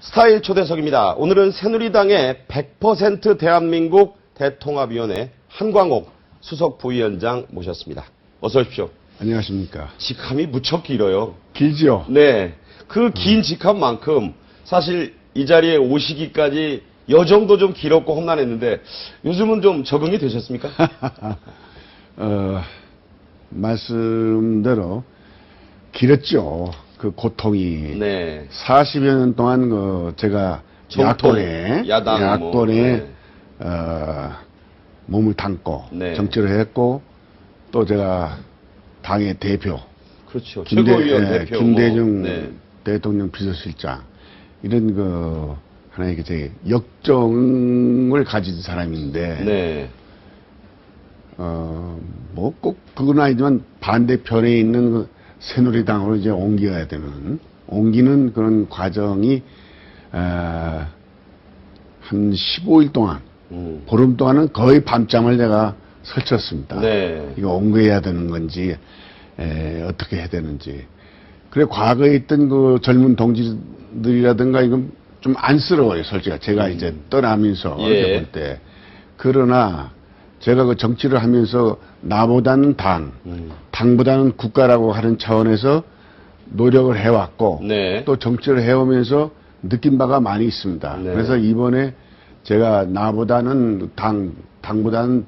스타일 초대석입니다. 오늘은 새누리당의 100% 대한민국 대통합위원회 한광옥 수석 부위원장 모셨습니다. 어서 오십시오. 안녕하십니까. 직함이 무척 길어요. 길죠? 네. 그 긴 직함만큼 사실 이 자리에 오시기까지 여정도 좀 길었고 험난했는데 요즘은 좀 적응이 되셨습니까? 어, 말씀대로 길었죠. 그 고통이. 네. 40여 년 동안 그 제가 정통, 야권에 야당 뭐, 야권에 네. 어, 몸을 담고 네. 정치를 했고 또 제가 당의 대표 그렇죠. 김대, 최고위원 예, 대표. 김대중 뭐, 네. 대통령 비서실장 이런 그 하나의 그제 역정을 가진 사람인데 네. 어, 뭐 꼭 그건 아니지만 반대편에 있는 그 새누리당으로 이제 옮겨야 되는, 옮기는 그런 과정이, 아, 한 15일 동안, 음. 보름 동안은 거의 밤잠을 내가 설쳤습니다. 네. 이거 옮겨야 되는 건지, 에, 어떻게 해야 되는지. 그래, 과거에 있던 그 젊은 동지들이라든가 이건 좀 안쓰러워요, 솔직히. 제가 이제 떠나면서 예. 볼 때. 그러나 제가 그 정치를 하면서 나보다는 당, 음. 당보다는 국가라고 하는 차원에서 노력을 해왔고 네. 또 정치를 해오면서 느낀 바가 많이 있습니다. 네. 그래서 이번에 제가 나보다는 당, 당보다는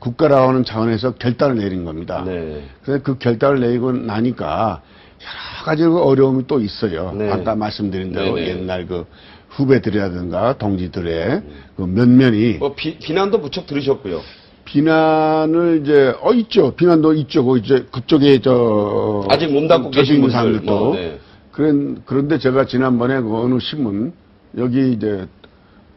국가라고 하는 차원에서 결단을 내린 겁니다. 네. 그래서 그 결단을 내리고 나니까 여러 가지 그 어려움이 또 있어요. 네. 아까 말씀드린 대로 네네. 옛날 그 후배들이라든가 동지들의 그 면면이 뭐 비, 비난도 무척 들으셨고요. 비난을 이제 어 있죠. 비난도 있죠. 그 이제 그쪽에 저 아직 몸 닫고 계신 있는 분들, 사람들도 뭐, 네. 그런 그런데 제가 지난번에 그 어느 신문 여기 이제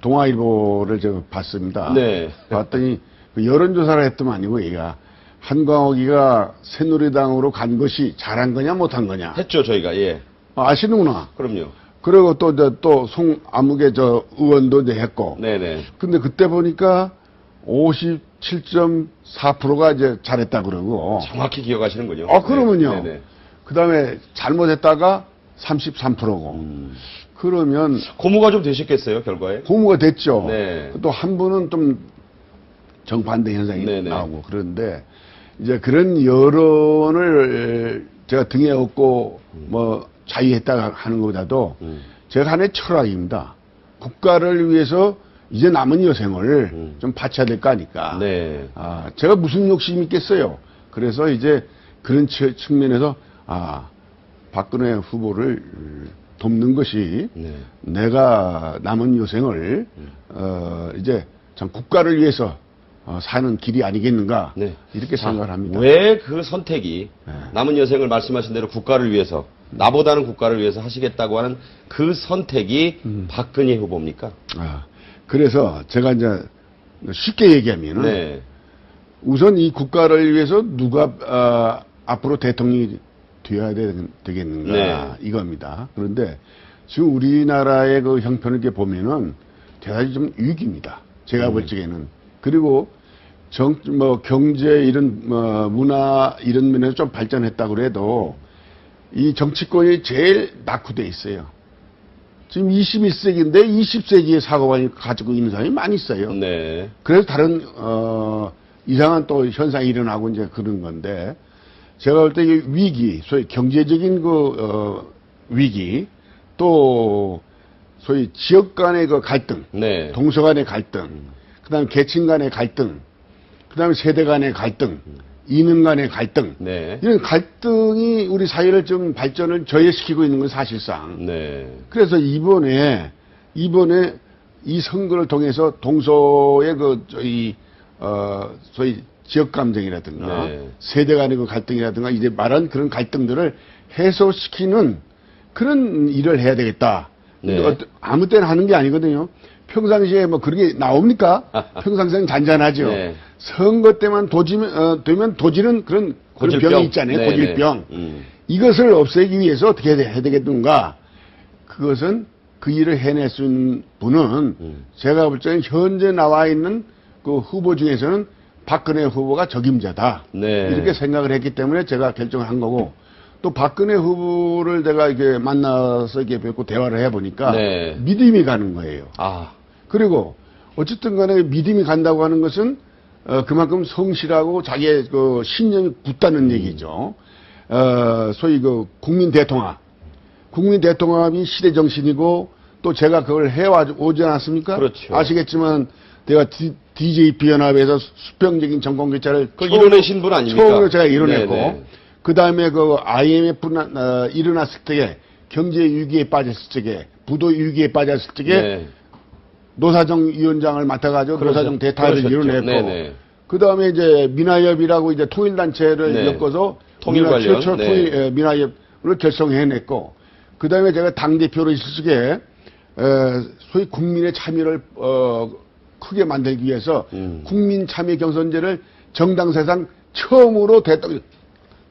동아일보를 제가 봤습니다. 네. 봤더니 그 여론조사를 했더만이고 얘가 한광옥이가 새누리당으로 간 것이 잘한 거냐 못한 거냐 했죠 저희가 예. 아, 아시는구나. 그럼요. 그리고 또 또 송아무개 저 의원도 이제 했고 네네. 근데 그때 보니까 57.4%가 이제 잘했다 그러고. 정확히 기억하시는군요. 아, 그러면요. 네, 네네. 그 다음에 잘못했다가 33%고. 음. 그러면 고무가 좀 되셨겠어요 결과에? 고무가 됐죠. 네. 또한 분은 좀 정반대 현상이 네네. 나오고 그런데 이제 그런 여론을 제가 등에 업고 뭐 자유했다 하는 것보다도 음. 제가 하나의 철학입니다. 국가를 위해서 이제 남은 여생을 음. 좀 바쳐야 될 거 아니까. 네. 아, 제가 무슨 욕심이 있겠어요. 그래서 이제 그런 측- 측면에서 아, 박근혜 후보를 돕는 것이 네. 내가 남은 여생을 어, 이제 참 국가를 위해서 어, 사는 길이 아니겠는가 네. 이렇게 생각을 합니다. 왜 그 선택이 네. 남은 여생을 말씀하신 대로 국가를 위해서 나보다는 국가를 위해서 하시겠다고 하는 그 선택이 음. 박근혜 후보입니까? 아, 그래서 제가 이제 쉽게 얘기하면은 네. 우선 이 국가를 위해서 누가 어, 앞으로 대통령이 되어야 되, 겠는가 네. 이겁니다. 그런데 지금 우리나라의 그 형편을 이렇게 보면은 대단히 좀 위기입니다. 제가 볼 적에는 그리고 정, 뭐 경제 이런 뭐 문화 이런 면에서 좀 발전했다 그래도 이 정치권이 제일 낙후돼 있어요. 지금 21세기인데 20세기의 사고관을 가지고 있는 사람이 많이 있어요. 네. 그래서 다른 어 이상한 또 현상이 일어나고 이제 그런 건데 제가 볼 때 이 위기, 소위 경제적인 그 어, 위기 또 소위 지역 간의 그 갈등, 네. 동서 간의 갈등, 그다음 계층 간의 갈등, 그다음에 세대 간의 갈등, 이능 간의 갈등 네. 이런 갈등이 우리 사회를 좀 발전을 저해시키고 있는 건 사실상 네. 그래서 이번에 이번에 이 선거를 통해서 동서의 그 저희 어 소위 지역 감정이라든가 네. 세대 간의 그 갈등이라든가 이제 말한 그런 갈등들을 해소시키는 그런 일을 해야 되겠다. 네. 어, 아무 때나 하는 게 아니거든요. 평상시에 뭐 그런 게 나옵니까? 평상시엔 잔잔하죠. 네. 선거 때만 도지면 어, 되면 도지는 그런 그런 고질병. 병이 있잖아요. 네, 고질병. 네. 음. 이것을 없애기 위해서 어떻게 해야 되겠는가? 그것은 그 일을 해낼 수 있는 분은 음. 제가 볼 때는 현재 나와 있는 그 후보 중에서는 박근혜 후보가 적임자다. 네. 이렇게 생각을 했기 때문에 제가 결정을 한 거고 또 박근혜 후보를 내가 이렇게 만나서 이렇게 뵙고 대화를 해보니까 네. 믿음이 가는 거예요. 아, 그리고 어쨌든 간에 믿음이 간다고 하는 것은 어, 그만큼 성실하고 자기의 그 신념이 굳다는 얘기죠. 어, 소위 그 국민 대통합. 국민 대통합이 시대 정신이고 또 제가 그걸 해오지 않았습니까? 그렇죠. 아시겠지만 내가 DJP 연합에서 수평적인 정권 교체를 처음으로- 이뤄내신 분 아닙니까? 처음으로 제가 이뤄냈고 네네. 그 다음에 그 IMF 나, 어, 일어났을 때에 경제 위기에 빠졌을 적에 부도 위기에 빠졌을 적에 네. 노사정 위원장을 맡아가지고 그러셨- 노사정 대타를 그러셨죠. 이뤄냈고 네네. 그 다음에 이제 민화협이라고 이제 통일 단체를 네. 엮어서 통일 관련, 최초 네. 통일 에, 민화협을 결성해냈고 그 다음에 제가 당 대표로 있을 적에 에, 소위 국민의 참여를 어, 크게 만들기 위해서 음. 국민 참여 경선제를 정당 사상 처음으로 대통령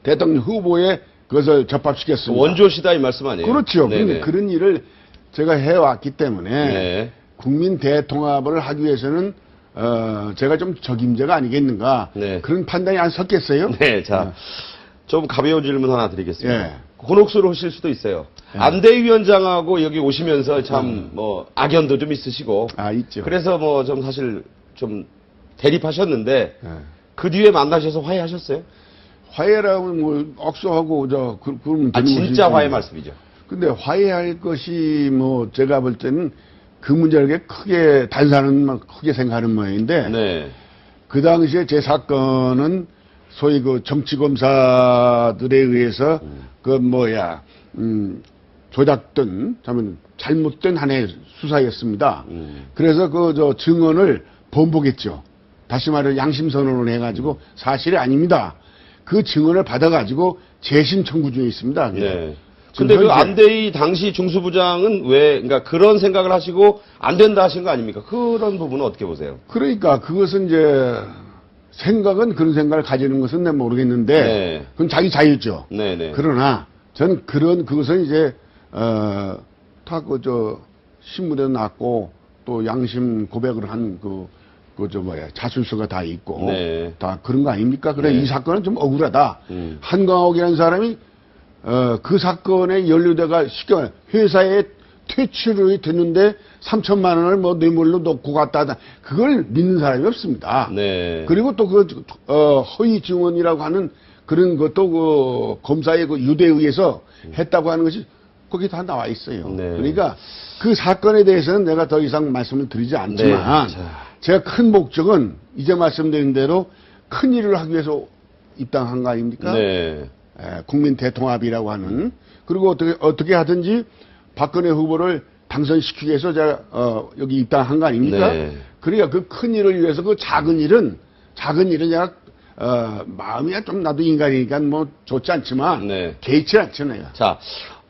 대통령 후보에 그것을 접합시켰습니다. 원조시다 이 말씀 아니에요? 그렇죠. 네네. 그런 일을 제가 해왔기 때문에 네. 국민 대통합을 하기 위해서는 어, 제가 좀 적임자가 아니겠는가 네. 그런 판단이 안 섰겠어요? 네, 자. 좀 가벼운 질문 하나 드리겠습니다. 예. 곤혹스러워 하실 수도 있어요. 안대위원장하고 여기 오시면서 참 음. 뭐 악연도 좀 있으시고 아 있죠. 그래서 뭐 좀 사실 좀 대립하셨는데 예. 그 뒤에 만나셔서 화해하셨어요? 화해라고 뭐 억수하고 저 그, 그러면 아 되는 진짜 것이지. 화해 말씀이죠. 근데 화해할 것이 뭐 제가 볼 때는 그 문제를 크게 단사는 막 크게 생각하는 모양인데 네. 그 당시에 제 사건은 소위 그 정치 검사들에 의해서 그 뭐야 음 조작된 자면 잘못된 한해 수사였습니다. 음. 그래서 그 저 증언을 번복했죠. 다시 말해 양심 선언을 해가지고 사실이 아닙니다. 그 증언을 받아가지고 재심 청구 중에 있습니다. 네. 근데 그 안대희 당시 중수부장은 왜 그러니까 그런 생각을 하시고 안 된다 하신 거 아닙니까? 그런 부분은 어떻게 보세요? 그러니까 그것은 이제 생각은 그런 생각을 가지는 것은 내가 모르겠는데 네. 그건 자기 자유죠. 네, 네. 그러나 전 그런 그것은 이제 어 다그저 신문에도 났고 또 양심 고백을 한 그 그저 뭐야 자술서가 다 있고 네. 다 그런 거 아닙니까? 그래 네. 이 사건은 좀 억울하다. 음. 한광옥이라는 사람이 어, 그 사건에 연루돼가 쉽게 말해 회사에 퇴출이 됐는데 3천만 원을 뭐 뇌물로 놓고 갔다 그걸 믿는 사람이 없습니다. 네. 그리고 또 그, 어, 허위 증언이라고 하는 그런 것도 그 검사의 그 유대에 의해서 했다고 하는 것이 거기 다 나와 있어요. 네. 그러니까 그 사건에 대해서는 내가 더 이상 말씀을 드리지 않지만 네. 자. 제가 큰 목적은 이제 말씀드린 대로 큰 일을 하기 위해서 입당한 거 아닙니까? 네. 에, 국민 대통합이라고 하는 그리고 어떻게 어떻게 하든지 박근혜 후보를 당선시키기 위해서 제가 어, 여기 입당한 거 아닙니까? 네. 그러니까 그 큰 일을 위해서 그 작은 일은 작은 일은 제가 어, 마음이야 좀 나도 인간이니까 뭐 좋지 않지만 네. 개의치 않죠 내가. 자,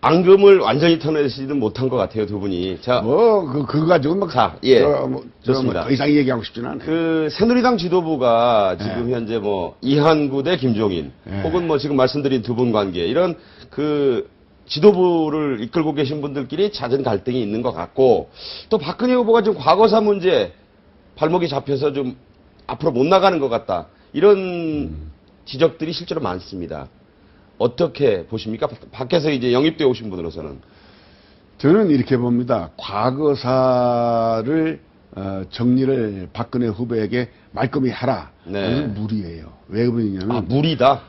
앙금을 완전히 터내지는 못한 것 같아요, 두 분이. 자, 뭐 그 그거 가지고 막 자, 예. 저, 뭐, 저, 뭐 좋습니다. 더 이상 얘기하고 싶지는 않아요. 그 새누리당 지도부가 지금 현재 뭐 이한구 대 김종인 네. 혹은 뭐 지금 말씀드린 두 분 관계 이런 그 지도부를 이끌고 계신 분들끼리 잦은 갈등이 있는 것 같고 또 박근혜 후보가 지금 과거사 문제 발목이 잡혀서 좀 앞으로 못 나가는 것 같다 이런 지적들이 실제로 많습니다. 어떻게 보십니까? 밖- 밖에서 이제 영입되어 오신 분으로서는 저는 이렇게 봅니다. 과거사를 어, 정리를 박근혜 후보에게 말끔히 하라. 네. 무리예요. 왜 그러냐면 아 무리다.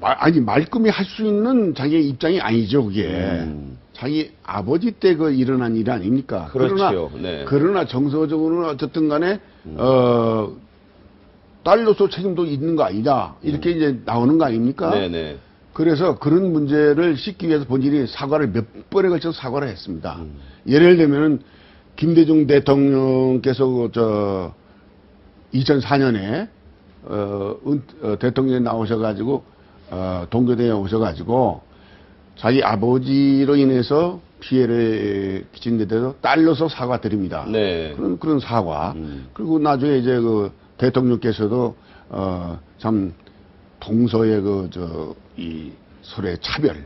마- 아니 말끔히 할 수 있는 자기의 입장이 아니죠 그게 음. 자기 아버지 때 그 일어난 일 아닙니까 그렇죠. 그러나 네. 그러나 정서적으로는 어쨌든 간에 어 딸로서 책임도 있는 거 아니다 이렇게 이제 나오는 거 아닙니까 음. 네네. 그래서 그런 문제를 씻기 위해서 본인이 사과를 몇 번에 걸쳐서 사과를 했습니다 음. 예를 들면은 김대중 대통령께서 그저 2004년에 어, 은- 어, 대통령에 나오셔가지고 어, 동교대에 오셔가지고 자기 아버지로 인해서 피해를 끼친 데 대해서 딸로서 사과드립니다. 네. 그런 그런 사과. 음. 그리고 나중에 이제 그 대통령께서도 어 참 동서의 그저 이 서로의 차별,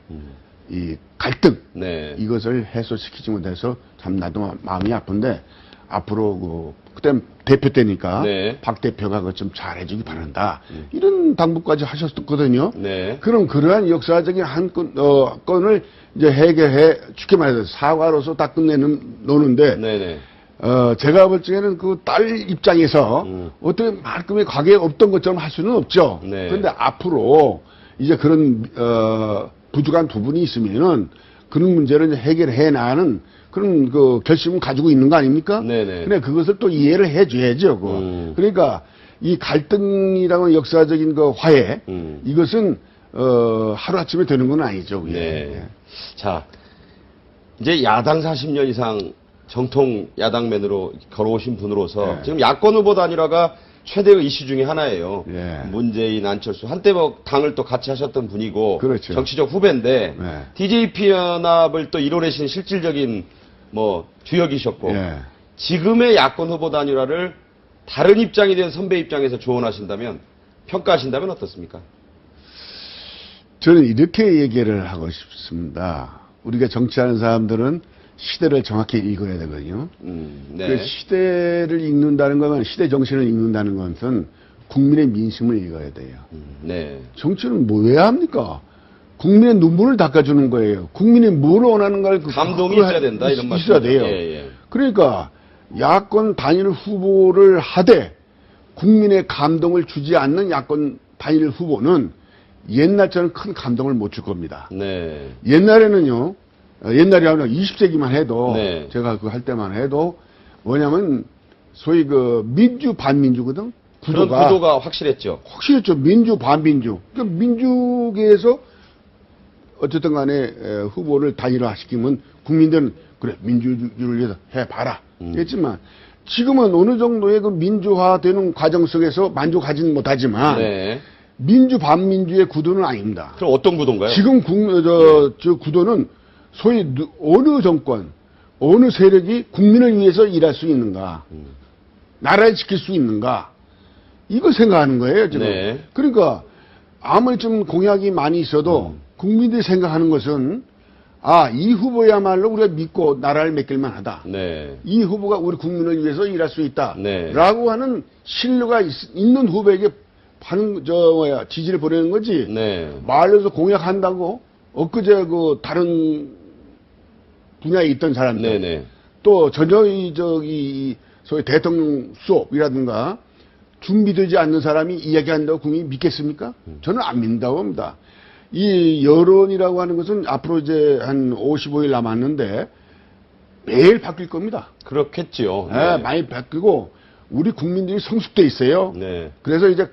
이 갈등 음. 네. 이것을 해소시키지 못해서 참 나도 마- 마음이 아픈데 앞으로 그 그때 대표 때니까 네. 박 대표가 그거 좀 잘해주기 바란다. 이런 당부까지 하셨거든요. 네. 그럼 그러한 역사적인 한 건, 어, 건을 이제 해결해, 쉽게 말해서 사과로서 다 끝내는, 노는데, 네네. 어, 제가 볼 적에는 그 딸 입장에서 음. 어떻게 말끔히 과거에 없던 것처럼 할 수는 없죠. 네. 그런데 앞으로 이제 그런, 어, 부족한 부분이 있으면은 그런 문제를 해결해 나가는 그런 그 결심을 가지고 있는 거 아닙니까? 네네. 근데 그것을 또 이해를 해 줘야죠. 그거. 음. 그러니까 이 갈등이라는 역사적인 그 화해 음. 이것은 어, 하루 아침에 되는 건 아니죠. 그게. 네. 자, 이제 야당 40년 이상 정통 야당맨으로 걸어오신 분으로서 네. 지금 야권 후보 단일화가 최대의 이슈 중에 하나예요. 네. 문재인, 안철수 한때 뭐 당을 또 같이 하셨던 분이고 그렇죠. 정치적 후배인데 네. DJP 연합을 또 이뤄내신 실질적인 뭐 주역이셨고 예. 지금의 야권 후보 단일화를 다른 입장이 된 선배 입장에서 조언하신다면 평가하신다면 어떻습니까? 저는 이렇게 얘기를 하고 싶습니다. 우리가 정치하는 사람들은 시대를 정확히 읽어야 되거든요. 음, 그 네. 시대를 읽는다는 건 시대 정신을 읽는다는 것은 국민의 민심을 읽어야 돼요. 음, 네. 정치는 뭐 왜 합니까? 국민의 눈물을 닦아주는 거예요. 국민이 뭘 원하는가를 그- 감동이 있어야 된다, 이런 있- 말씀이죠. 있어야 돼요. 예, 예. 그러니까 야권 단일 후보를 하되 국민의 감동을 주지 않는 야권 단일 후보는 옛날처럼 큰 감동을 못 줄 겁니다. 네. 옛날에는요, 어, 옛날이 아니라 20세기만 해도, 네. 제가 그 할 때만 해도, 뭐냐면, 소위 그 민주 반민주거든? 구도가. 구도가 확실했죠. 확실했죠. 민주 반민주. 그러니까 민주계에서 어쨌든 간에 에, 후보를 단일화시키면 국민들은 그래 민주주의를 위해서 해봐라. 음. 했지만 지금은 어느 정도의 그 민주화되는 과정 속에서 만족하지는 못하지만 네. 민주 반민주의 구도는 아닙니다. 그럼 어떤 구도인가요? 지금 국, 저, 저 구도는 소위 누- 어느 정권, 어느 세력이 국민을 위해서 일할 수 있는가, 나라를 지킬 수 있는가, 이거 생각하는 거예요, 지금. 네. 그러니까 아무리 좀 공약이 많이 있어도 음. 국민들이 생각하는 것은 아, 이 후보야말로 우리가 믿고 나라를 맡길만 하다. 네. 이 후보가 우리 국민을 위해서 일할 수 있다. 네. 라고 하는 신뢰가 있, 는 후보에게 반응, 저, 뭐야, 지지를 보내는 거지. 네. 말로서 공약한다고 엊그제 그 다른 분야에 있던 사람들 네네. 또 전혀 이 저기 이 소위 대통령 수업이라든가 준비되지 않는 사람이 이야기한다고 국민이 믿겠습니까? 저는 안 믿는다고 봅니다. 이 여론이라고 하는 것은 앞으로 이제 한 55일 남았는데 매일 바뀔 겁니다. 그렇겠죠. 예, 많이 바뀌고 우리 국민들이 성숙돼 있어요. 네. 그래서 이제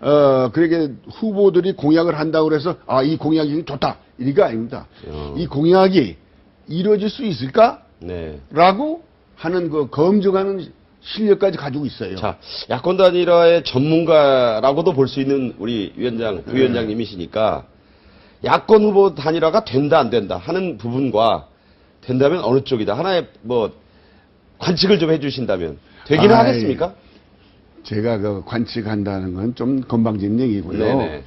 어 그렇게 후보들이 공약을 한다고 그래서 아 이 공약이 좋다 이게 아닙니다. 어. 이 공약이 이루어질 수 있을까라고 네. 하는 그 검증하는 실력까지 가지고 있어요. 자, 야권 단일화의 전문가라고도 볼 수 있는 우리 위원장, 네. 부위원장님이시니까 야권 후보 단일화가 된다 안 된다 하는 부분과 된다면 어느 쪽이다 하나의 뭐 관측을 좀 해주신다면 되기는 아이, 하겠습니까? 제가 그 관측한다는 건 좀 건방진 얘기고요. 네네.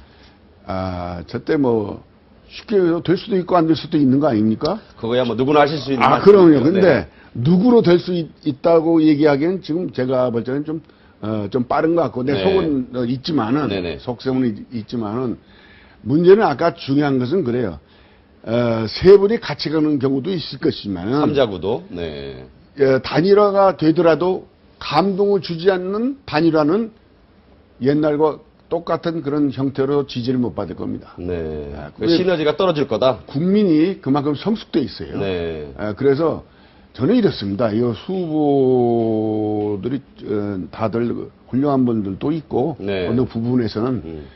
아 저때 뭐 쉽게 될 수도 있고 안 될 수도 있는 거 아닙니까? 그거야 뭐 누구나 하실 수 있는 아. 그럼요. 근데 네. 누구로 될 수 있다고 얘기하기엔 지금 제가 볼 때는 좀, 어, 좀 빠른 것 같고, 내 네. 속은 어, 있지만은, 네네. 속셈은 있- 있지만은, 문제는 아까 중요한 것은 그래요. 어, 세 분이 같이 가는 경우도 있을 것이지만은, 삼자구도. 네. 어, 단일화가 되더라도 감동을 주지 않는 단일화는 옛날과 똑같은 그런 형태로 지지를 못 받을 겁니다. 네. 아, 그 시너지가 떨어질 거다. 국민이 그만큼 성숙돼 있어요. 네. 아, 그래서 저는 이렇습니다. 이 후보들이 어, 다들 훌륭한 분들도 있고 네. 어느 부분에서는 음.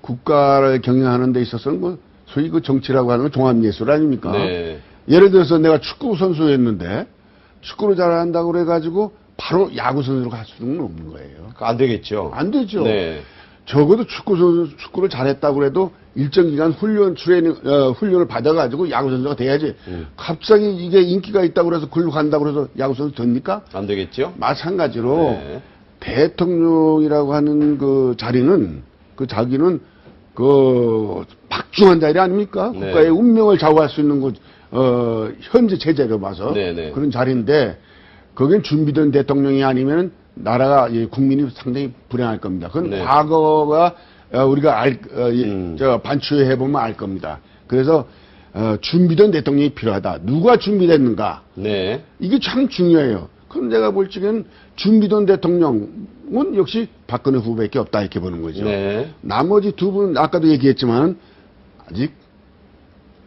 국가를 경영하는 데 있어서는 뭐 소위 그 정치라고 하는 건 종합예술 아닙니까? 네. 예를 들어서 내가 축구 선수였는데 축구를 잘한다고 그래가지고 바로 야구 선수로 갈 수는 없는 거예요. 안 되겠죠. 안 되죠. 네. 적어도 축구 선수 축구를 잘했다고 그래도 일정 기간 훈련 트레이닝 어, 훈련을 받아가지고 야구 선수가 돼야지. 음. 갑자기 이게 인기가 있다고 그래서 글로 간다고 그래서 야구 선수 됩니까? 안 되겠죠. 마찬가지로 네. 대통령이라고 하는 그 자리는 그 자기는 그 박중한 자리 아닙니까? 네. 국가의 운명을 좌우할 수 있는 그 어, 현재 체제로 봐서 네, 네. 그런 자리인데 거긴 준비된 대통령이 아니면 나라가 이 국민이 상당히 불행할 겁니다. 그건 네. 과거가 어, 우리가 알, 어, 이- 음. 저 반추해 보면 알 겁니다. 그래서 어, 준비된 대통령이 필요하다. 누가 준비됐는가? 네. 이게 참 중요해요. 그럼 내가 볼 적엔 준비된 대통령은 역시 박근혜 후보밖에 없다 이렇게 보는 거죠. 네. 나머지 두 분 아까도 얘기했지만 아직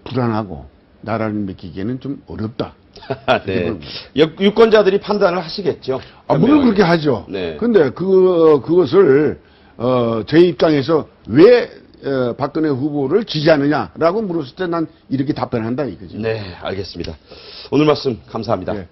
불안하고 나라를 맡기기에는 좀 어렵다. 네. 역- 유권자들이 판단을 하시겠죠. 아, 물론. 그렇게 하죠. 네. 근데 그, 그것을, 어, 제 입장에서 왜, 어, 박근혜 후보를 지지하느냐라고 물었을 때 난 이렇게 답변한다 이거지. 네, 알겠습니다. 오늘 말씀 감사합니다. 네.